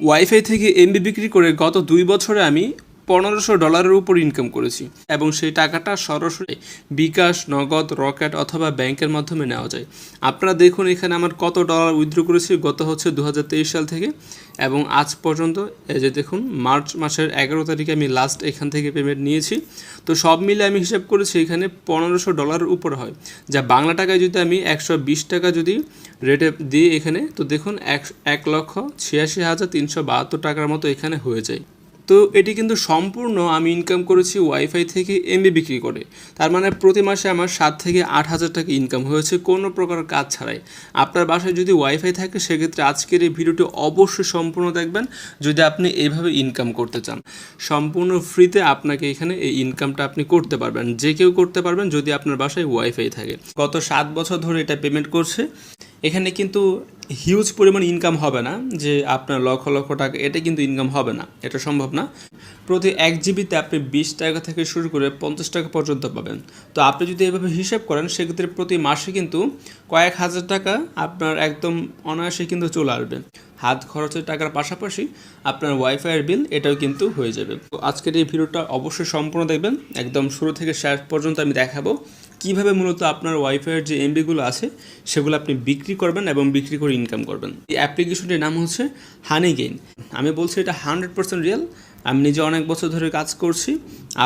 Wifi থেকে MB বিক্রি করে গত দুই বছরে আমি পনেরোশো ডলারের উপর ইনকাম করেছি এবং সেই টাকাটা সরাসরি বিকাশ, নগদ, রকেট অথবা ব্যাংকের মাধ্যমে নেওয়া যায়। আপনারা দেখুন এখানে আমার কত ডলার উইথড্র করেছি, গত হচ্ছে দু হাজার তেইশ সাল থেকে এবং আজ পর্যন্ত, এই যে দেখুন, মার্চ মাসের এগারো তারিখে আমি লাস্ট এখান থেকে পেমেন্ট নিয়েছি। তো সব মিলে আমি হিসাব করেছি এখানে পনেরোশো ডলারের উপর হয়। যা বাংলা টাকায় যদি আমি একশো বিশ টাকা যদি রেটে দিই এখানে, তো দেখুন, এক এক লক্ষ ছিয়াশি হাজার তিনশো বাহাত্তর টাকার মতো এখানে হয়ে যায়। তো এটি কিন্তু সম্পূর্ণ আমি ইনকাম করেছি ওয়াইফাই থেকে এমবি বিক্রি করে। তার মানে প্রতি মাসে আমার সাত থেকে আট হাজার টাকা ইনকাম হয়েছে কোনো প্রকার কাজ ছাড়াই। আপনার বাসায় যদি ওয়াইফাই থাকে, সেক্ষেত্রে আজকের এই ভিডিওটি অবশ্যই সম্পূর্ণ দেখবেন, যদি আপনি এইভাবে ইনকাম করতে চান। সম্পূর্ণ ফ্রিতে আপনাকে এখানে এই ইনকামটা আপনি করতে পারবেন, যে কেউ করতে পারবেন যদি আপনার বাসায় ওয়াইফাই থাকে। গত সাত বছর ধরে এটা পেমেন্ট করছে। এখানে কিন্তু হিউজ পরিমাণ ইনকাম হবে না, যে আপনার লক্ষ লক্ষ টাকা, এটা কিন্তু ইনকাম হবে না, এটা সম্ভব না। প্রতি এক জিবিতে আপনি বিশ টাকা থেকে শুরু করে পঞ্চাশ টাকা পর্যন্ত পাবেন। তো আপনি যদি এভাবে হিসাব করেন, সেক্ষেত্রে প্রতি মাসে কিন্তু কয়েক হাজার টাকা আপনার একদম অনায়াসে কিন্তু চলে আসবে। হাত খরচের টাকার পাশাপাশি আপনার ওয়াইফাইয়ের বিল এটাও কিন্তু হয়ে যাবে। তো আজকের এই ভিডিওটা অবশ্যই সম্পূর্ণ দেখবেন। একদম শুরু থেকে শেষ পর্যন্ত আমি দেখাবো। কীভাবে মূলত আপনার ওয়াইফাইয়ের যে এমবিগুলো আছে, সেগুলো আপনি বিক্রি করবেন এবং বিক্রি করে ইনকাম করবেন? এই অ্যাপ্লিকেশনটির নাম হচ্ছে হানি গেইন আমি বলছি এটা হান্ড্রেড পার্সেন্ট রিয়েল আমি নিজে অনেক বছর ধরে কাজ করছি।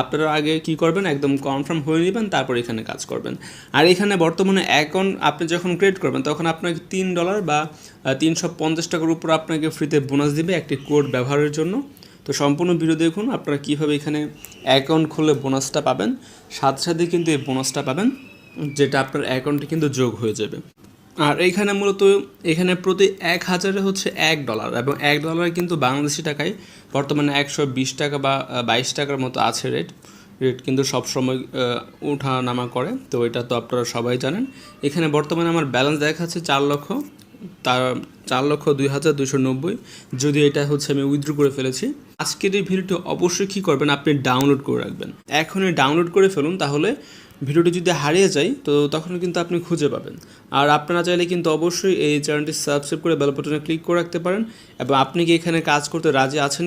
আপনারা আগে কি করবেন, একদম কনফার্ম হয়ে নেবেন, তারপর এখানে কাজ করবেন। আর এখানে বর্তমানে অ্যাকাউন্ট আপনি যখন ক্রিয়েট করবেন, তখন আপনাকে তিন ডলার বা তিনশো পঞ্চাশ টাকার উপর আপনাকে ফ্রিতে বোনাস দিবে একটি কোড ব্যবহারের জন্য। তো সম্পূর্ণ ভিডিও দেখুন, আপনারা কীভাবে এখানে অ্যাকাউন্ট খুললে বোনাসটা পাবেন। সাথে সাথে কিন্তু এই বোনাসটা পাবেন, যেটা আপনার অ্যাকাউন্টে কিন্তু যোগ হয়ে যাবে। আর এইখানে মূলত এখানে প্রতি এক হাজারে হচ্ছে এক ডলার এবং এক ডলার কিন্তু বাংলাদেশি টাকায় বর্তমানে একশো বিশ টাকা বা বাইশ টাকার মতো আছে রেট রেট কিন্তু সবসময় উঠা নামা করে, তো এটা তো আপনারা সবাই জানেন। এখানে বর্তমানে আমার ব্যালেন্স দেখাচ্ছে চার লক্ষ, তার চার লক্ষ দুই হাজার দুশো নব্বই। যদি এটা হচ্ছে আমি উইথড্র করে ফেলেছি আজকের এই ভিডিওটি অবশ্যই কী করবেন আপনি ডাউনলোড করে রাখবেন। এখনই ডাউনলোড করে ফেলুন, তাহলে ভিডিওটি যদি হারিয়ে যায়, তো তখন কিন্তু আপনি খুঁজে পাবেন। আর আপনারা চাইলে কিন্তু অবশ্যই এই চ্যানেলটি সাবস্ক্রাইব করে বেল বাটনে ক্লিক করে রাখতে পারেন এবং আপনি কি এখানে কাজ করতে রাজি আছেন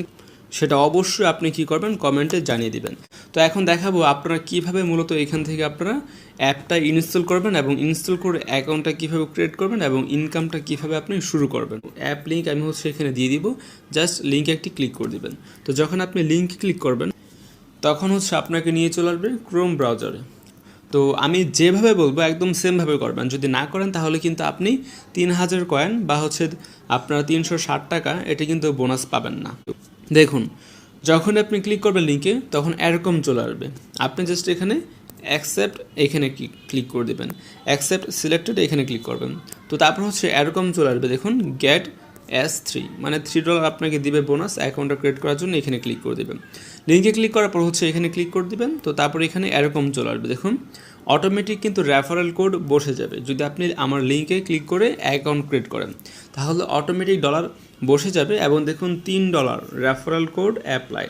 সেটা অবশ্যই আপনি কি করবেন? কমেন্টে জানিয়ে দিবেন। তো এখন দেখাবো আপনারা কীভাবে মূলত এখান থেকে আপনারা অ্যাপটা ইনস্টল করবেন এবং ইনস্টল করে অ্যাকাউন্টটা কীভাবে ক্রিয়েট করবেন এবং ইনকামটা কীভাবে আপনি শুরু করবেন। অ্যাপ লিঙ্ক আমি হচ্ছে এখানে দিয়ে দিব। জাস্ট লিঙ্কে একটি ক্লিক করে দিবেন। তো যখন আপনি লিঙ্ক ক্লিক করবেন, তখন হচ্ছে আপনাকে নিয়ে চলে আসবে ক্রোম ব্রাউজারে তো আমি যেভাবে বলব একদম সেমভাবে করবেন। যদি না করেন, তাহলে কিন্তু আপনি তিন হাজার কয়েন বা হচ্ছে আপনার তিনশো ষাট টাকা, এটা কিন্তু বোনাস পাবেন না। দেখুন, যখন আপনি ক্লিক করবেন লিঙ্কে তখন এরকম চলে আসবে। আপনি জাস্ট এখানে অ্যাকসেপ্ট এখানে ক্লিক করে দেবেন। অ্যাকসেপ্ট সিলেক্টেড এখানে ক্লিক করবেন। তো তারপর হচ্ছে এরকম চলে আসবে। দেখুন গেট এস থ্রি মানে থ্রি ডলার আপনাকে দিবে বোনাস অ্যাকাউন্টটা ক্রিয়েট করার জন্য এখানে ক্লিক করে দেবেন। লিঙ্কে ক্লিক করার পর হচ্ছে এখানে ক্লিক করে দেবেন। তো তারপর এখানে এরকম চলে আসবে। দেখুন অটোমেটিক কিন্তু রেফারেল কোড বসে যাবে। যদি আপনি আমার লিঙ্কে ক্লিক করে অ্যাকাউন্ট ক্রিয়েট করেন, তাহলে অটোমেটিক ডলার বসে যাবে এবং দেখুন তিন ডলার রেফারেল কোড অ্যাপ্লাইড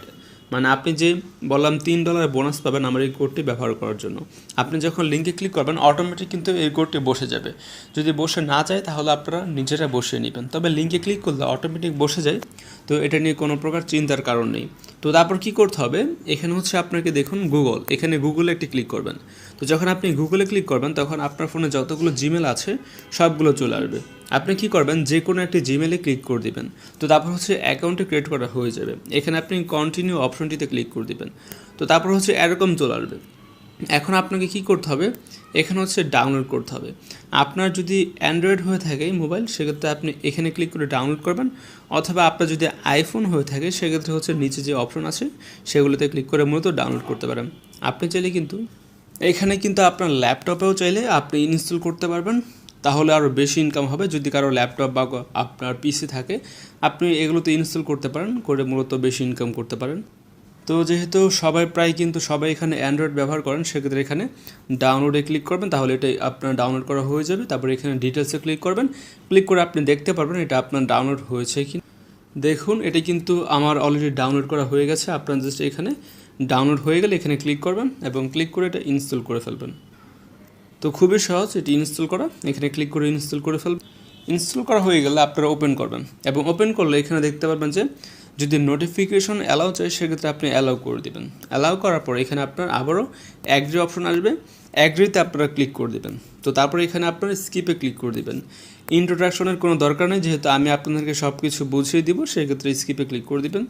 মানে আপনি যে বললাম তিন ডলার বোনাস পাবেন আমার এই কোডটি ব্যবহার করার জন্য। আপনি যখন লিঙ্কে ক্লিক করবেন অটোমেটিক কিন্তু এই কোডটি বসে যাবে। যদি বসে না যায়, তাহলে আপনারা নিজেরা বসিয়ে নেবেন। তবে লিঙ্কে ক্লিক করলে অটোমেটিক বসে যায়। তো এটা নিয়ে কোনো প্রকার চিন্তার কারণ নেই। তো তারপর কি করতে হবে? এখানে হচ্ছে আপনাকে দেখুন গুগল এখানে গুগলে একটি ক্লিক করবেন। তো যখন আপনি গুগলে ক্লিক করবেন, তখন আপনার ফোনে যতগুলো জিমেল আছে, সবগুলো চলে আসবে। আপনি কি করবেন? যে কোনো একটি জিমেলে ক্লিক করে দিবেন। তো তারপর হচ্ছে অ্যাকাউন্টে ক্রিয়েট করা হয়ে যাবে। এখানে আপনি কন্টিনিউ অপশনটিতে ক্লিক করে দিবেন। তো তারপর হচ্ছে এরকম চলে আসবে। এখন আপনাকে কি করতে হবে? এখানে হচ্ছে ডাউনলোড করতে হবে। আপনার যদি অ্যান্ড্রয়েড হয়ে থাকে মোবাইল সেক্ষেত্রে আপনি এখানে ক্লিক করে ডাউনলোড করবেন। অথবা আপনার যদি আইফোন হয়ে থাকে, সেক্ষেত্রে হচ্ছে নিচে যে অপশন আছে, সেগুলোতে ক্লিক করে মূলত ডাউনলোড করতে পারেন। আপনি চাইলে কিন্তু এখানে কিন্তু আপনার ল্যাপটপেও চাইলে আপনি ইনস্টল করতে পারবেন। তাহলে আরও বেশি ইনকাম হবে। যদি কারও ল্যাপটপ বা আপনার পিসি থাকে, আপনি এগুলোতে ইনস্টল করতে পারেন, করে মূলত বেশি ইনকাম করতে পারেন। তো যেহেতু সবাই প্রায় কিন্তু সবাই এখানে অ্যান্ড্রয়েড ব্যবহার করেন, সেক্ষেত্রে এখানে ডাউনলোডে ক্লিক করবেন। তাহলে এটাই আপনার ডাউনলোড করা হয়ে যাবে। তারপরে এখানে ডিটেলসে ক্লিক করবেন। ক্লিক করে আপনি দেখতে পারবেন এটা আপনার ডাউনলোড হয়েছে কি দেখুন, এটা কিন্তু আমার অলরেডি ডাউনলোড করা হয়ে গেছে। আপনার জাস্ট এখানে ডাউনলোড হয়ে গেলে এখানে ক্লিক করবেন এবং ক্লিক করে এটা ইনস্টল করে ফেলবেন। তো খুবই সহজ এটি ইনস্টল করা। এখানে ক্লিক করে ইনস্টল করে ফেলবেন। ইনস্টল করা হয়ে গেলে আপনারা ওপেন করবেন। এবং ওপেন করলে এখানে দেখতে পারবেন যে যদি নোটিফিকেশন অ্যালাউ চাই, সেক্ষেত্রে আপনি অ্যালাউ করে দেবেন। অ্যালাউ করার পর এখানে আপনার আবারও অ্যাগ্রি অপশন আসবে। অ্যাগ্রিতে আপনারা ক্লিক করে দেবেন। তো তারপরে এখানে আপনারা স্কিপে ক্লিক করে দেবেন। ইন্ট্রোডাকশনের কোনো দরকার নেই, যেহেতু আমি আপনাদেরকে সব কিছু বুঝিয়ে দিব, সেক্ষেত্রে স্কিপে ক্লিক করে দিবেন।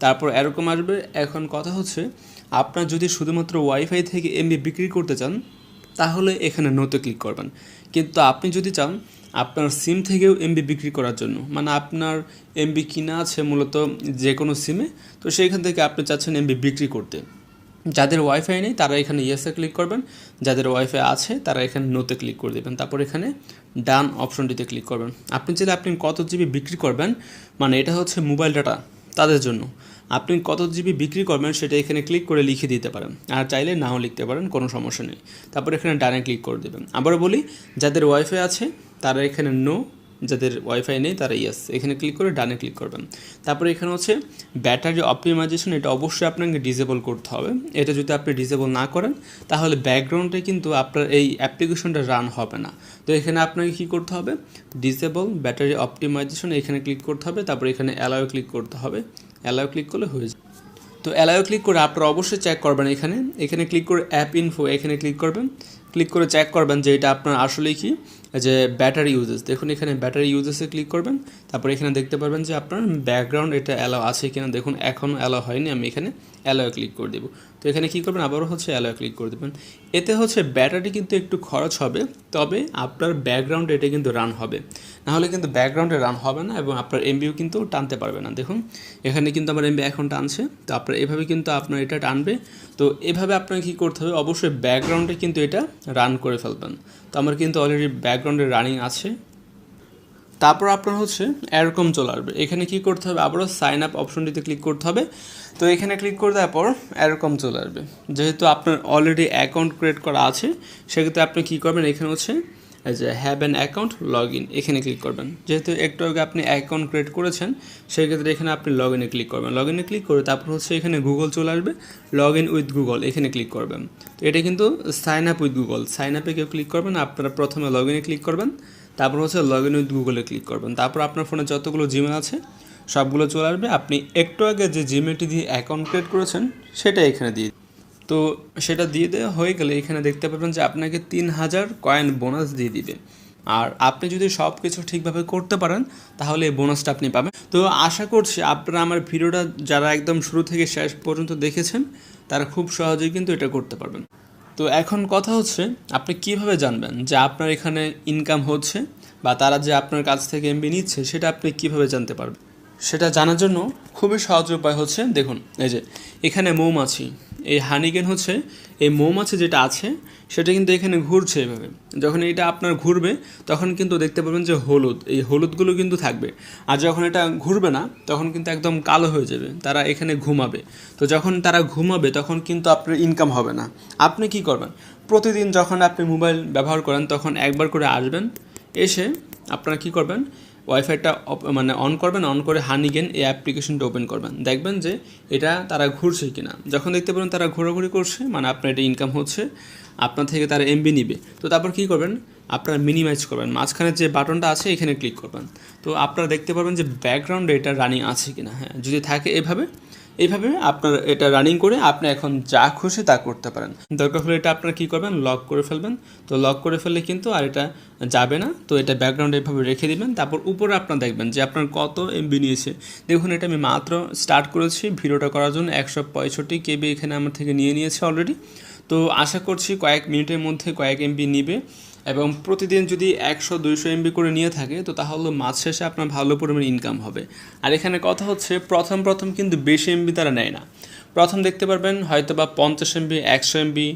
তারপর এরকম আসবে। এখন কথা হচ্ছে, আপনার যদি শুধুমাত্র ওয়াইফাই থেকে এমবি বিক্রি করতে চান, তাহলে এখানে নোতে ক্লিক করবেন। কিন্তু আপনি যদি চান আপনার সিম থেকেও এমবি বিক্রি করার জন্য। মানে আপনার এমবি কিনা আছে মূলত যে কোনো সিমে তো সেইখান থেকে আপনি চাচ্ছেন এমবি বিক্রি করতে। যাদের ওয়াইফাই নেই, তারা এখানে ইয়েসে ক্লিক করবেন। যাদের ওয়াইফাই আছে, তারা এখানে নোতে ক্লিক করে দেবেন। তারপর এখানে ডান অপশনটিতে ক্লিক করবেন। আপনি চাইলে আপনি কত জিবি বিক্রি করবেন মানে এটা হচ্ছে মোবাইল ডাটা তাদের জন্য। আপনি কত জিবি বিক্রি করবেন, সেটা এখানে ক্লিক করে লিখে দিতে পারেন। আর চাইলে নাও লিখতে পারেন, কোনো সমস্যা নেই। তারপর এখানে ডানে ক্লিক করে দেবেন। আবারও বলি, যাদের ওয়াইফাই আছে তারা এখানে নো যাদের ওয়াইফাই নেই তারা ইয়েস এখানে ক্লিক করে ডানে ক্লিক করবেন। তারপরে এখানে হচ্ছে ব্যাটারি অপটিমাইজেশন এটা অবশ্যই আপনাকে ডিসেবল করতে হবে। এটা যদি আপনি ডিসেবল না করেন, তাহলে ব্যাকগ্রাউন্ডে কিন্তু আপনার এই অ্যাপ্লিকেশনটা রান হবে না। তো এখানে আপনাকে কী করতে হবে? ডিসেবল ব্যাটারি অপটিমাইজেশন এখানে ক্লিক করতে হবে। তারপরে এখানে অ্যালাও ক্লিক করতে হবে। অ্যালাও ক্লিক করলে হয়ে যাবে। তো অ্যালাও ক্লিক করে আপনারা অবশ্যই চেক করবেন এখানে। এখানে ক্লিক করে অ্যাপ ইনফো এখানে ক্লিক করবেন। ক্লিক করে চেক করবেন যে এটা আপনার আসলেই কি? যে ব্যাটারি ইউজেস দেখুন এখানে ব্যাটারি ইউজেসে ক্লিক করবেন, তারপরে এখানে দেখতে পারবেন যে আপনার ব্যাকগ্রাউন্ড এটা অ্যালাও আছে কিনা। দেখুন এখনও অ্যালাও হয়নি, আমি এখানে অ্যালাও ক্লিক করে দেবো। তো এখানে কী করবেন? আবারও হচ্ছে অ্যালাও ক্লিক করে দেবেন। এতে হচ্ছে ব্যাটারি কিন্তু একটু খরচ হবে, তবে আপনার ব্যাকগ্রাউন্ডে এটা কিন্তু রান হবে। নাহলে কিন্তু ব্যাকগ্রাউন্ডে রান হবে না এবং আপনার এমবিও কিন্তু টানতে পারবে না। দেখুন, এখানে কিন্তু আমার এমবি এখন টানছে, তো আপনার এভাবে কিন্তু আপনার এটা টানবে। তো এভাবে আপনাকে কী করতে হবে? অবশ্যই ব্যাকগ্রাউন্ডে কিন্তু এটা রান করে ফেলবেন। তো আমার কিন্তু অলরেডি ব্যাকগ্রাউন্ডে রানিং আছে। তারপর আপনার হচ্ছে এরকম চলে আসবে। এখানে কি করতে হবে? আবারও সাইন আপ অপশনটিতে ক্লিক করতে হবে। তো এখানে ক্লিক করে দেওয়ার পর এরকম চলে আসবে। যেহেতু আপনার অলরেডি অ্যাকাউন্ট ক্রিয়েট করা আছে, সেক্ষেত্রে আপনি কী করবেন? এখানে হচ্ছে যে have an account log in এখানে ক্লিক করবেন। যেহেতু একটু আগে আপনি অ্যাকাউন্ট ক্রিয়েট করেছেন, সেক্ষেত্রে এখানে আপনি লগ ইনে ক্লিক করবেন। লগ ইনে ক্লিক করে তারপর হচ্ছে এখানে গুগল চলে আসবে। লগ ইন উইথ গুগল এখানে ক্লিক করবেন। তো এটা কিন্তু sign up with Google sign আপে কেউ ক্লিক করবেন। আপনারা প্রথমে লগ ইনে ক্লিক করবেন। তারপর হচ্ছে লগ ইন উইথ গুগলে ক্লিক করবেন। তারপর আপনার ফোনে যতগুলো জিমেল আছে, সবগুলো চলে আসবে। আপনি একটু আগে যে জিমেলটি দিয়ে অ্যাকাউন্ট ক্রিয়েট করেছেন, সেটা এখানে দিয়ে তো সেটা দিয়ে দেওয়া হয়ে গেলে এখানে দেখতে পাবেন যে আপনাকে তিন হাজার কয়েন বোনাস দিয়ে দিবে। আর আপনি যদি সব কিছু ঠিকভাবে করতে পারেন, তাহলে এই বোনাসটা আপনি পাবেন। তো আশা করছি আপনারা আমার ভিডিওটা যারা একদম শুরু থেকে শেষ পর্যন্ত দেখেছেন, তারা খুব সহজেই কিন্তু এটা করতে পারবেন। তো এখন কথা হচ্ছে, আপনি কীভাবে জানবেন যে আপনার এখানে ইনকাম হচ্ছে বা তারা যে আপনার কাছ থেকে এমবি নিচ্ছে, সেটা আপনি কীভাবে জানতে পারবেন? সেটা জানার জন্য খুবই সহজ উপায় হচ্ছে, দেখুন, এই যে, এখানে মৌমাছি। এই হানিগেন হচ্ছে, এই মৌমাছি যেটা আছে, সেটা কিন্তু এখানে ঘুরছে এভাবে। যখন এটা আপনার ঘুরবে, তখন কিন্তু দেখতে পাবেন যে হলুদ, এই হলুদগুলো কিন্তু থাকবে। আর যখন এটা ঘুরবে না, তখন কিন্তু একদম কালো হয়ে যাবে, তারা এখানে ঘুমাবে। তো যখন তারা ঘুমাবে, তখন কিন্তু আপনার ইনকাম হবে না। আপনি কি করবেন? প্রতিদিন যখন আপনি মোবাইল ব্যবহার করেন, তখন একবার করে আসবেন, এসে আপনারা কি করবেন? ওয়াইফাইটা মানে অন করবেন অন করে হানিগেন এই অ্যাপ্লিকেশনটা ওপেন করবেন। দেখবেন যে এটা তারা ঘুরছে কিনা। যখন দেখতে পাবেন তারা ঘোরাঘুরি করছে মানে আপনার এটা ইনকাম হচ্ছে। আপনার থেকে তারা এমবি নিবে। তো তারপর কী করবেন? আপনারা মিনিমাইজ করবেন। মাঝখানে যে বাটনটা আছে, এখানে ক্লিক করবেন। তো আপনারা দেখতে পারবেন যে ব্যাকগ্রাউন্ডে এটা রানিং আছে কিনা। হ্যাঁ যদি থাকে এভাবে এইভাবে আপনার এটা রানিং করে আপনি এখন যা খুশি তা করতে পারেন। দরকার হলে এটা আপনারা কী করবেন? লক করে ফেলবেন। তো লক করে ফেললে কিন্তু আর এটা যাবে না। তো এটা ব্যাকগ্রাউন্ডে এভাবে রেখে দিবেন। তারপর উপরে আপনার দেখবেন যে আপনার কত এমবি নিয়েছে। দেখুন, এটা আমি মাত্র স্টার্ট করেছি। ভিডিওটা করার জন্য একশো পঁয়ষট্টি কেবি এখানে আমার থেকে নিয়ে নিয়েছে অলরেডি তো আশা করছি কয়েক মিনিটের মধ্যে কয়েক এমবি নিবে এবং প্রতিদিন যদি একশো, দুইশো এমবি করে নিয়ে থাকে, তো তাহলে মাস শেষে আপনার ভালো পরিমাণে ইনকাম হবে। আর এখানে কথা হচ্ছে, প্রথম প্রথম কিন্তু বেশি এমবি তারা নেয় না। প্রথম দেখতে পারবেন হয়তো বা পঞ্চাশ এমবি একশো এমবি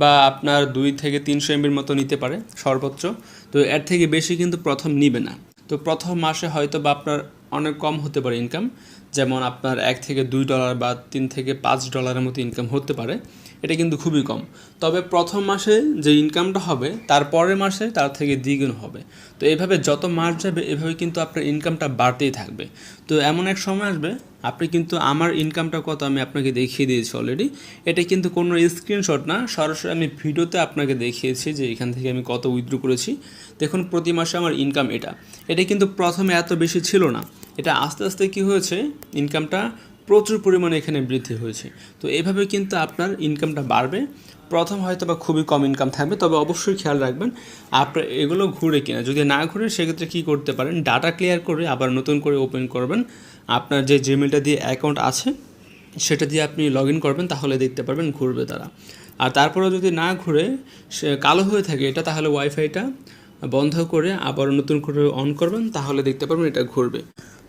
বা আপনার দুই থেকে তিনশো এমবির মতো নিতে পারে সর্বোচ্চ। তো এর থেকে বেশি কিন্তু প্রথম নিবে না। তো প্রথম মাসে হয়তো বা আপনার অনেক কম হতে পারে ইনকাম যেমন আপনার এক থেকে দুই ডলার বা তিন থেকে পাঁচ ডলারের মতো ইনকাম হতে পারে। এটা কিন্তু খুবই কম। তবে প্রথম মাসে যে ইনকামটা হবে, তার পরের মাসে তার থেকে দ্বিগুণ হবে। তো এভাবে যত মাস যাবে, এভাবে কিন্তু আপনার ইনকামটা বাড়তেই থাকবে। তো এমন এক সময় আসবে, আপনি কিন্তু আমার ইনকামটা কত আমি আপনাকে দেখিয়ে দিয়েছি অলরেডি এটা কিন্তু কোনো স্ক্রিনশট না, সরাসরি আমি ভিডিওতে আপনাকে দেখিয়েছি যে এখান থেকে আমি কত উইথড্র করেছি। দেখুন, প্রতি মাসে আমার ইনকাম এটা। এটা কিন্তু প্রথমে এত বেশি ছিল না। এটা আস্তে আস্তে কি হয়েছে ইনকামটা প্রচুর পরিমাণে এখানে বৃদ্ধি হয়েছে। তো এভাবে কিন্তু আপনার ইনকামটা বাড়বে। প্রথম হয়তো বা খুবই কম ইনকাম থাকবে, তবে অবশ্যই খেয়াল রাখবেন, আপনার এগুলো ঘুরে কিনা। যদি না ঘুরে, সেক্ষেত্রে কী করতে পারেন? ডাটা ক্লিয়ার করে আবার নতুন করে ওপেন করবেন। আপনার যে জিমেলটা দিয়ে অ্যাকাউন্ট আছে, সেটা দিয়ে আপনি লগ ইন করবেন, তাহলে দেখতে পারবেন ঘুরবে তারা। আর তারপরেও যদি না ঘুরে, সে কালো হয়ে থাকে এটা, তাহলে ওয়াইফাইটা বন্ধ করে আবার নতুন করে অন করবেন, তাহলে দেখতে পারবেন এটা ঘুরবে।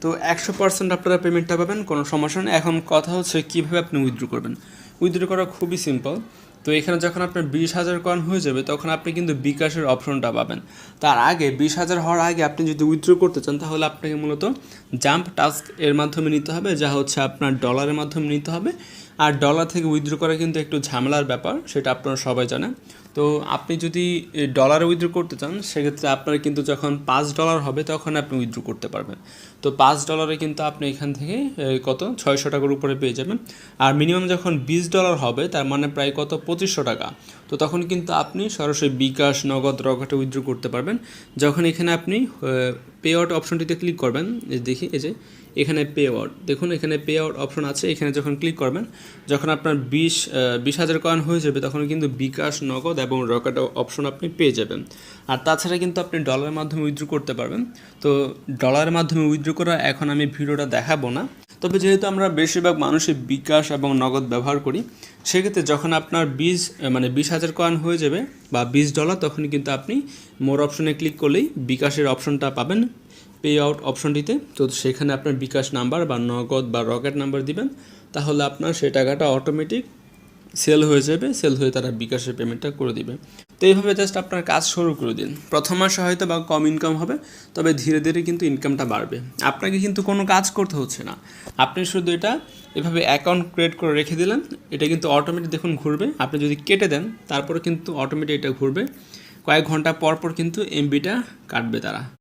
তো একশো পার্সেন্ট আপনারা পেমেন্টটা পাবেন, কোনো সমস্যা নেই। এখন কথা হচ্ছে কীভাবে আপনি উইথড্র করবেন। উইথড্র করা খুবই সিম্পল তো এখানে যখন আপনার বিশ হাজার কয়েন হয়ে যাবে, তখন আপনি কিন্তু বিকাশের অপশনটা পাবেন। তার আগে বিশ হাজার হওয়ার আগে আপনি যদি উইথড্র করতে চান, তাহলে আপনাকে মূলত জাম্প টাস্ক এর মাধ্যমে নিতে হবে, যা হচ্ছে আপনার ডলারের মাধ্যমে নিতে হবে। আর ডলার থেকে উইথড্র করা কিন্তু একটু ঝামেলার ব্যাপার, সেটা আপনারা সবাই জানেন। তো আপনি যদি ডলারে উইথড্র করতে চান, সেক্ষেত্রে আপনার কিন্তু যখন পাঁচ ডলার হবে, তখন আপনি উইথড্র করতে পারবেন। তো পাঁচ ডলারে কিন্তু আপনি এখান থেকে কত? ছয়শো টাকার উপরে পেয়ে যাবেন। আর মিনিমাম যখন বিশ ডলার হবে, তার মানে প্রায় কত? পঁচিশশো টাকা। তো তখন কিন্তু আপনি সরাসরি বিকাশ, নগদ, রকেটে উইথড্র করতে পারবেন। যখন এখানে আপনি পে আউট অপশনটিতে ক্লিক করবেন দেখি, এই যে এখানে পে আউট দেখুন, এখানে পে আউট অপশন আছে। এখানে যখন ক্লিক করবেন, যখন আপনার বিশ বিশ হাজার কয়েন হয়ে যাবে, তখন কিন্তু বিকাশ, নগদ এবং রকেট অপশন আপনি পেয়ে যাবেন। আর তাছাড়া কিন্তু আপনি ডলারের মাধ্যমে উইথড্র করতে পারবেন। তো ডলারের মাধ্যমে উইথড্র করা এখন আমি ভিডিওটা দেখাবো না। তবে যেহেতু আমরা বেশিরভাগ মানুষই বিকাশ এবং নগদ ব্যবহার করি, সেক্ষেত্রে যখন আপনার বিশ মানে বিশ হাজার কয়েন হয়ে যাবে বা বিশ ডলার তখন কিন্তু আপনি মোর অপশনে ক্লিক করলেই বিকাশের অপশনটা পাবেন। পে আউট অপশনটিতে তো সেখানে আপনার বিকাশ নাম্বার বা নগদ বা রকেট নাম্বার দিবেন, তাহলে আপনার সেই টাকাটা অটোমেটিক সেল হয়ে যাবে সেল হয়ে তারা বিকাশের পেমেন্টটা করে দিবে। তো এইভাবে জাস্ট আপনার কাজ শুরু করে দিন। প্রথম মাসে হয়তো বা কম ইনকাম হবে, তবে ধীরে ধীরে কিন্তু ইনকামটা বাড়বে। আপনাকে কিন্তু কোনো কাজ করতে হচ্ছে না। আপনি শুধু এটা এভাবে অ্যাকাউন্ট ক্রিয়েট করে রেখে দিলেন, এটা কিন্তু অটোমেটিক দেখুন ঘুরবে। আপনি যদি কেটে দেন, তারপরে কিন্তু অটোমেটিক এটা ঘুরবে। কয়েক ঘণ্টা পর পর কিন্তু এমবিটা কাটবে তারা।